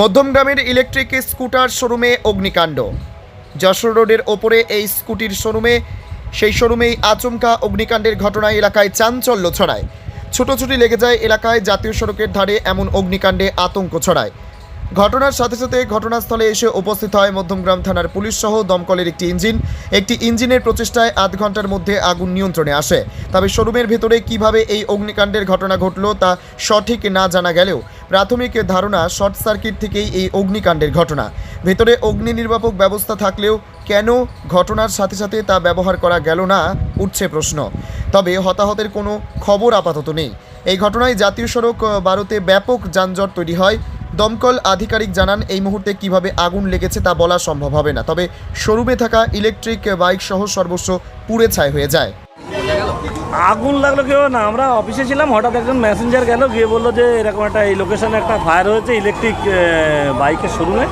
মধ্যমগ্রামের electric scooter শোরুমে অগ্নিকাণ্ড। যশোর রোডের ওপরে এই স্কুটির শোরুমে, সেই শোরুমেই আচমকা অগ্নিকাণ্ডের ঘটনায় এলাকায় চাঞ্চল্য ছড়ায়। ছোটোছুটি লেগে যায় এলাকায় জাতীয় সড়কের ধারে এমন অগ্নিকাণ্ডে আতঙ্ক ছড়ায়। ঘটনার সাথে সাথে ঘটনাস্থলে এসে উপস্থিত হয় মধ্যমগ্রাম থানার পুলিশ সহ দমকলের একটি ইঞ্জিন। একটি ইঞ্জিনের প্রচেষ্টায় আধ ঘণ্টার মধ্যে আগুন নিয়ন্ত্রণে আসে। তবে শোরুমের ভেতরে কীভাবে এই অগ্নিকাণ্ডের ঘটনা ঘটল তা সঠিক না জানা গেলেও প্রাথমিক ধারণা শর্ট সার্কিট থেকেই এই অগ্নিকাণ্ডের ঘটনা। ভেতরে অগ্নি নির্বাপক ব্যবস্থা থাকলেও কেন ঘটনার সাথে সাথে তা ব্যবহার করা গেল না, উঠছে প্রশ্ন। তবে হতাহতের কোনো খবর আপাতত নেই। এই ঘটনায় জাতীয় সড়ক বারোতে ব্যাপক যানজট তৈরি হয়। দমকল আধিকারিক জানান, এই মুহূর্তে কীভাবে আগুন লেগেছে তা বলা সম্ভব হবে না। তবে শোরুমে থাকা ইলেকট্রিক বাইক সহ সর্বস্ব পুড়ে ছাই হয়ে যায়। আগুন লাগল কেউ না আমরা অফিসে ছিলাম হঠাৎ একজন মেসেঞ্জার গেল গিয়ে বলল যে এরকম একটা এই লোকেশনে একটা ফায়ার হয়েছে ইলেকট্রিক বাইকের শোরুমে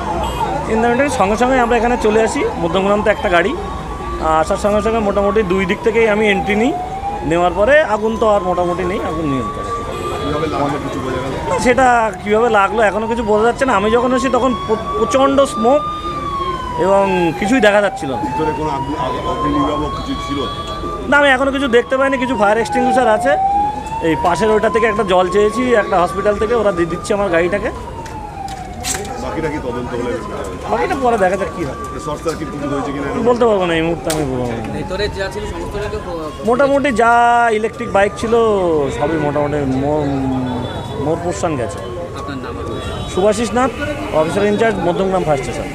ইন্টারনেটের সঙ্গে সঙ্গে আমরা এখানে চলে আসি মধ্যমগ্রাম তো একটা গাড়ি। আসার সঙ্গে সঙ্গে মোটামুটি দুই দিক থেকেই আমি এন্ট্রি নিই। নেওয়ার পরে আগুন তো আর মোটামুটি নেই আগুন নিয়ন্ত্রণ। সেটা কীভাবে লাগল এখনও কিছু বোঝা যাচ্ছে না। আমি যখন এসেছি তখন প্রচণ্ড স্মোক এবং কিছুই দেখা যাচ্ছিল না। ভিতরে কোনো আগুন আগ- অগ্নি নির্বাপক কিছু ছিল? না আমি এখনও কিছু দেখতে পাইনি কিছু ফায়ার এক্সটিংগুইশার আছে। এই পাশের ওইটা থেকে একটা জল চেয়েছি একটা হসপিটাল থেকে ওরা দিয়ে দিচ্ছে আমার গাড়িটাকে। বাকিটা কি তদন্ত হলে বাকিটা পরে দেখা যাক কী হয়। শর্ট সার্কিট কিছু হয়েছে কিনা বলতে পারব না এই মুহূর্তে আমি বলব। যা ছিল মোটামুটি যা ইলেকট্রিক বাইক ছিল সবই মোটামুটি মোর মোর পোর্শন গেছে। আপনার নাম Subhasish Nath officer in-charge Madhyamgram fire station